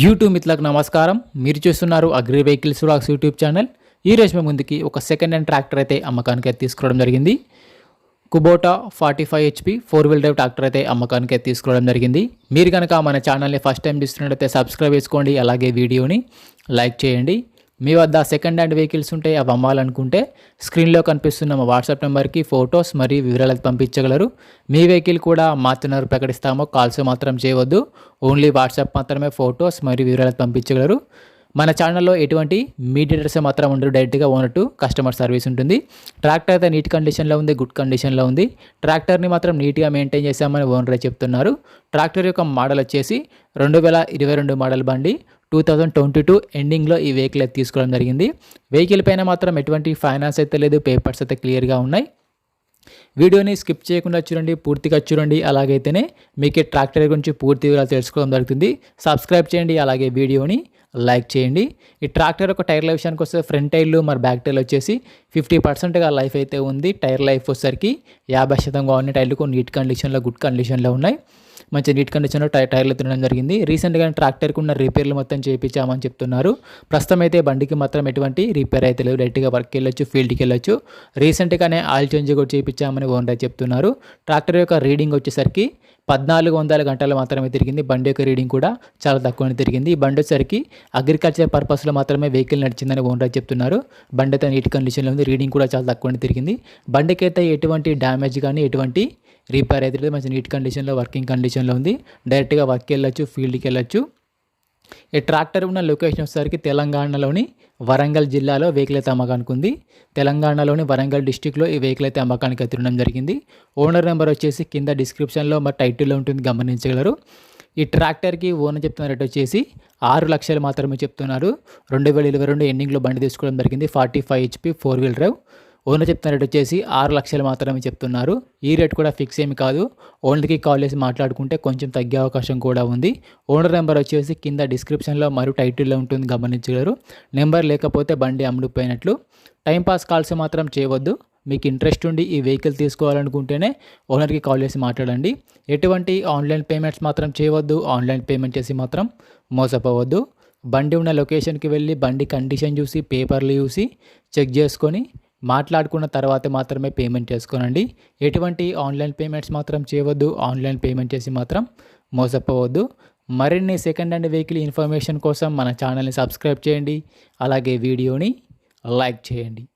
YouTube మిత్రులకు నమస్కారం. మీరు చూస్తున్నారు agri vehicles vlogs YouTube channel. ఈ రోజు ముందుకి ఒక సెకండ్ హ్యాండ్ ట్రాక్టర్ అయితే అమ్మకానికి అయితే తీసుకోవడం జరిగింది. Kubota forty five HP four wheel drive tractor అయితే అమ్మకానికి అయితే తీసుకోవడం జరిగింది. మీరు కనుక మన ఛానల్ని ఫస్ట్ టైం చూస్తున్నట్లయితే సబ్స్క్రైబ్ చేసుకోండి. అలాగే వీడియోని లైక్ చేయండి. మీ వద్ద సెకండ్ హ్యాండ్ వెహికల్స్ ఉంటే అవి అమ్మాలనుకుంటే స్క్రీన్లో కనిపిస్తున్న మా వాట్సాప్ నెంబర్కి ఫొటోస్ మరియు వివరాలు పంపించగలరు. మీ వెహికల్ కూడా మాత్రమే ప్రకటిస్తామో కాల్స్ మాత్రం చేయవద్దు. ఓన్లీ వాట్సాప్ మాత్రమే ఫొటోస్ మరియు వివరాలు పంపించగలరు. మన ఛానల్లో ఎటువంటి మీడియేటర్స్ మాత్రం ఉండరు. డైరెక్ట్గా ఓనర్ కస్టమర్ సర్వీస్ ఉంటుంది. ట్రాక్టర్ అయితే నీట్ కండిషన్లో ఉంది గుడ్ కండిషన్లో ఉంది. ట్రాక్టర్ని మాత్రం నీట్గా మెయింటైన్ చేశామని ఓనర్ చెప్తున్నారు. ట్రాక్టర్ యొక్క మోడల్ వచ్చేసి రెండు వేల ఇరవై రెండు మోడల్ బండి టూ థౌజండ్ ట్వంటీ టూ ఎండింగ్లో ఈ వెహికల్ అయితే తీసుకోవడం జరిగింది. వెహికల్ పైన మాత్రం ఎటువంటి ఫైనాన్స్ అయితే లేదు పేపర్స్ అయితే క్లియర్గా ఉన్నాయి. వీడియోని స్కిప్ చేయకుండా చూడండి పూర్తిగా చూడండి. అలాగైతేనే మీకు ట్రాక్టర్ గురించి పూర్తి వివరాలు తెలుసుకోవడం జరుగుతుంది సబ్స్క్రైబ్ చేయండి అలాగే వీడియోని లైక్ చేయండి. ఈ ట్రాక్టర్ ఒక టైర్ల విషయానికి వస్తే ఫ్రంట్ టైర్లు మరి బ్యాక్ టైర్లు వచ్చేసి ఫిఫ్టీ పర్సెంట్గా లైఫ్ అయితే ఉంది. టైర్ లైఫ్ వచ్చేసరికి యాభై శాతంగా ఉన్న టైర్లు కొన్ని నీట్ కండిషన్లో గుడ్ కండిషన్లో ఉన్నాయి. మంచి నీట్ కండిషన్లో టై టైర్లు తినడం జరిగింది. రీసెంట్గా ట్రాక్టర్కి ఉన్న రిపేర్లు మొత్తం చేయించామని చెప్తున్నారు. ప్రస్తుతం అయితే బండికి మాత్రం ఎటువంటి రిపేర్ అయితే లేదు డైరెక్ట్గా వర్క్కి వెళ్ళొచ్చు ఫీల్డ్కి వెళ్ళొచ్చు. రీసెంట్గానే ఆయిల్ చేంజ్ కూడా చేయించామని ఓనర్ చెప్తున్నారు. ట్రాక్టర్ యొక్క రీడింగ్ వచ్చేసరికి పద్నాలుగు వందల గంటలు మాత్రమే తిరిగింది. బండి యొక్క రీడింగ్ కూడా చాలా తక్కువనే తిరిగింది. ఈ బండి వచ్చేసరికి అగ్రికల్చర్ పర్పస్లో మాత్రమే వెహికల్ నడిచిందని ఓనర్ చెప్తున్నారు. బండి అయితే నీట్ కండిషన్లో ఉంది. రీడింగ్ కూడా చాలా తక్కువనే తిరిగింది. బండికి అయితే ఎటువంటి డ్యామేజ్ కానీ ఎటువంటి రిపేర్ అయితే మంచి నీట్ కండిషన్లో వర్కింగ్ కండిషన్లో ఉంది. డైరెక్ట్గా వర్క్కి వెళ్ళొచ్చు ఫీల్డ్కి వెళ్ళొచ్చు. ఈ ట్రాక్టర్ ఉన్న లొకేషన్ వచ్చేసరికి తెలంగాణలోని వరంగల్ జిల్లాలో వెహికల్ అయితే అమ్మకానికి ఉంది. తెలంగాణలోని వరంగల్ డిస్టిక్లో ఈ వెహికల్ అయితే అమ్మకానికి తిరగడం జరిగింది. ఓనర్ నెంబర్ వచ్చేసి కింద డిస్క్రిప్షన్లో మరి టైటిల్లో ఉంటుంది గమనించగలరు. ఈ ట్రాక్టర్కి ఓనర్ చెప్తున్న రేట్ వచ్చేసి ఆరు లక్షలు మాత్రమే చెప్తున్నారు. రెండు వేల ఇరవై రెండు ఎండింగ్లో బండి తీసుకోవడం జరిగింది. Forty five HP four wheel drive owner చెప్తున్న రేట్ వచ్చేసి ఆరు లక్షలు మాత్రమే చెప్తున్నారు. ఈ రేట్ కూడా ఫిక్స్ ఏమి కాదు. ఓనర్కి కాల్ చేసి మాట్లాడుకుంటే కొంచెం తగ్గే అవకాశం కూడా ఉంది. ఓనర్ నెంబర్ వచ్చేసి కింద డిస్క్రిప్షన్లో మరియు టైటిల్లో ఉంటుంది గమనించగలరు. నెంబర్ లేకపోతే బండి అమ్ముడుపోయినట్లు. టైంపాస్ కాల్స్ మాత్రం చేయవద్దు. మీకు ఇంట్రెస్ట్ ఉండి ఈ వెహికల్ తీసుకోవాలనుకుంటేనే ఓనర్కి కాల్ చేసి మాట్లాడండి. ఎటువంటి ఆన్లైన్ పేమెంట్స్ మాత్రం చేయవద్దు. ఆన్లైన్ పేమెంట్ చేసి మాత్రం మోసపోవద్దు. బండి ఉన్న లొకేషన్కి వెళ్ళి బండి కండిషన్ చూసి పేపర్లు చూసి చెక్ చేసుకొని మాట్లాడుకున్న తర్వాత మాత్రమే పేమెంట్ చేసుకోనండి. ఎటువంటి ఆన్లైన్ పేమెంట్స్ మాత్రం చేయవద్దు. ఆన్లైన్ పేమెంట్ చేసి మాత్రం మోసపోవద్దు. మరిన్ని సెకండ్ హ్యాండ్ వెహికల్ ఇన్ఫర్మేషన్ కోసం మన ఛానల్ని సబ్స్క్రైబ్ చేయండి. అలాగే వీడియోని లైక్ చేయండి.